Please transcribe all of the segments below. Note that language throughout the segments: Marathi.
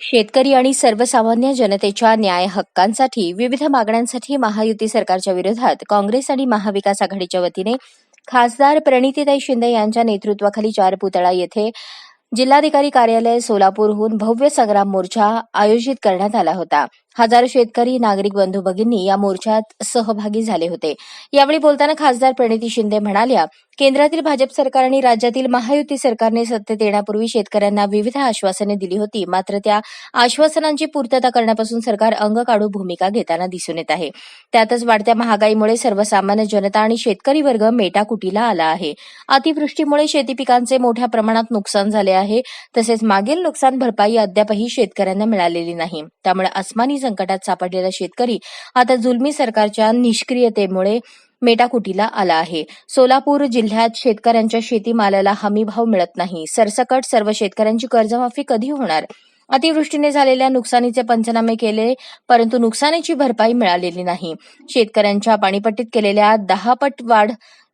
शेतकरी आणि सर्वसामान्य जनतेच्या न्याय हक्कांसाठी विविध मागण्यांसाठी महायुती सरकारच्या विरोधात काँग्रेस आणि महाविकास आघाडीच्या वतीने खासदार प्रणितीताई शिंदे यांच्या नेतृत्वाखाली चार पुतळा येथे जिल्हाधिकारी कार्यालय सोलापूरहून भव्य संग्राम मोर्चा आयोजित करण्यात आला होता. हजारो शेतकरी नागरिक बंधू भगिनी या मोर्चात सहभागी झाले होते. यावेळी बोलताना खासदार प्रणिती शिंदे म्हणाल्या केंद्रातील भाजप सरकार आणि राज्यातील महायुती सरकारने सत्तेत येण्यापूर्वी शेतकऱ्यांना विविध आश्वासने दिली होती. मात्र त्या आश्वासनांची पूर्तता करण्यापासून सरकार अंग काढू भूमिका घेताना दिसून येत आहे. त्यातच वाढत्या महागाईमुळे सर्वसामान्य जनता आणि शेतकरी वर्ग मेटाकुटीला आला आहे. अतिवृष्टीमुळे शेती पिकांचे मोठ्या प्रमाणात नुकसान झाले आहे. तसेच मागील नुकसान भरपाई अद्यापही शेतकऱ्यांना मिळालेली नाही. त्यामुळे अस्मानी संकटात सापडलेला शेतकरी आता जुलमी सरकारच्या निष्क्रियतेमुळे मेटाकुटीला आला आहे. सोलापूर जिल्ह्यात शेतकऱ्यांच्या शेतीमालाला हमीभाव मिळत नाही. सरसकट सर्व शेतकऱ्यांची कर्जमाफी कधी होणार? अतिवृष्टीने झालेल्या नुकसानीचे पंचनामे केले परंतु नुकसानीची भरपाई मिळालेली नाही. शेतकऱ्यांच्या पाणीपट्टीत केलेल्या दहा पट वाढ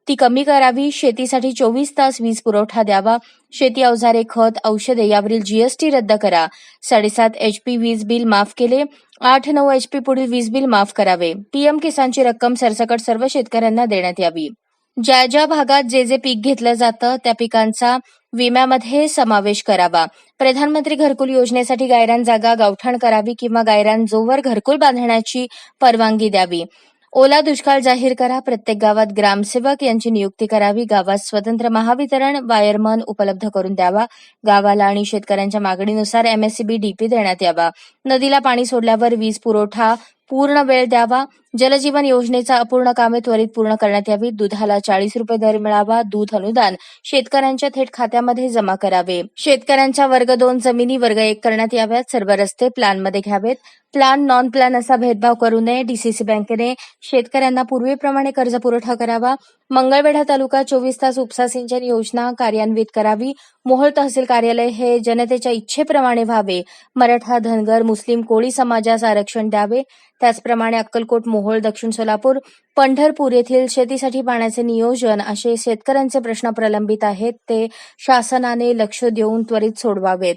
ती कमी करावी शेतीसाठी चोवीस तास वीज पुरवठा द्यावा शेती अवजारे खत औषधे यावरील जीएसटी रद्द करा. साडेसात एचपी वीज बिल माफ केले आठ नऊ एचपी पुढील वीज बिल माफ करावे. पीएम किसानची रक्कम सरसकट सर्व शेतकऱ्यांना देण्यात यावी. ज्या ज्या भागात जे जे पीक घेतलं जातं त्या पिकांचा विम्यामध्ये समावेश करावा. प्रधानमंत्री घरकुल योजनेसाठी गायरान जागा गावठाण करावी किंवा गायरान जोवर घरकुल बांधण्याची परवानगी द्यावी. ओला दुष्काळ जाहीर करा. प्रत्येक गावात ग्रामसेवक यांची नियुक्ती करावी. गावात स्वतंत्र महावितरण वायरमन उपलब्ध करून द्यावा. गावाला आणि शेतकऱ्यांच्या मागणीनुसार एमएससीबी डीपी देण्यात यावा. नदीला पाणी सोडल्यावर वीज पुरवठा पूर्ण वेळ द्यावा. जलजीवन योजनेचा अपूर्ण कामे त्वरित पूर्ण करण्यात यावी. दुधाला चाळीस रुपये दर मिळावा. दूध अनुदान शेतकऱ्यांच्या थेट खात्यामध्ये जमा करावे. शेतकऱ्यांच्या वर्ग दोन जमिनी वर्ग एक करण्यात याव्यात. सर्व रस्ते प्लॅनमध्ये घ्यावेत. प्लॅन नॉन प्लॅन असा भेदभाव करू नये. डीसीसी बँकेने शेतकऱ्यांना पूर्वीप्रमाणे कर्ज पुरवठा करावा. मंगळवेढा तालुका चोवीस तास उपसा सिंचन योजना कार्यान्वित करावी. मोहोळ तहसील कार्यालय हे जनतेच्या इच्छेप्रमाणे व्हावे. मराठा धनगर मुस्लिम कोळी समाजास आरक्षण द्यावे. त्याचप्रमाणे अक्कलकोट मोहोळ दक्षिण सोलापूर पंढरपूर येथील शेतीसाठी पाण्याचे नियोजन असे शेतकऱ्यांचे प्रश्न प्रलंबित आहेत. ते शासनाने लक्ष देऊन त्वरित सोडवावेत.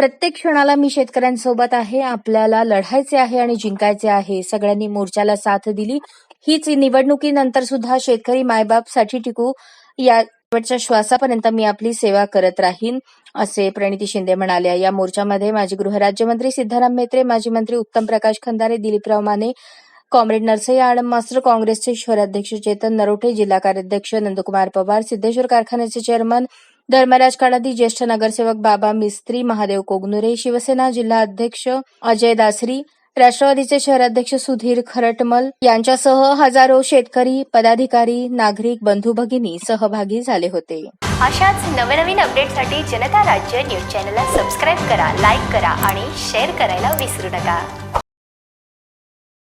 प्रत्येक क्षणाला मी शेतकऱ्यांसोबत आहे. आपल्याला लढायचे आहे आणि जिंकायचे आहे. सगळ्यांनी मोर्चाला साथ दिली. हीच निवडणुकीनंतर सुद्धा शेतकरी मायबापसाठी टिकू या शेवटच्या श्वासापर्यंत मी आपली सेवा करत राहीन असे प्रणिती शिंदे म्हणाल्या. या मोर्चामध्ये माजी गृहराज्यमंत्री सिद्धाराम मेत्रे माजी मंत्री उत्तम प्रकाश खंदारे दिलीपराव माने कॉम्रेड नरसय्या आडम मास्टर काँग्रेसचे शहराध्यक्ष चेतन नरोटे जिल्हा कार्याध्यक्ष नंदकुमार पवार सिद्धेश्वर कारखान्याचे चेअरमन धर्मराज काळादी ज्येष्ठ नगरसेवक बाबा मिस्त्री महादेव कोगनुरे शिवसेना जिल्हा अध्यक्ष अजय दासरी राष्ट्रवादीचे शहराध्यक्ष सुधीर खरटमल यांच्यासह हजारो शेतकरी पदाधिकारी नागरिक बंधू भगिनी सहभागी झाले होते. अशाच नवनवीन अपडेटसाठी जनता राज्य न्यूज चॅनलला सबस्क्राईब करा लाईक करा आणि शेअर करायला विसरू नका.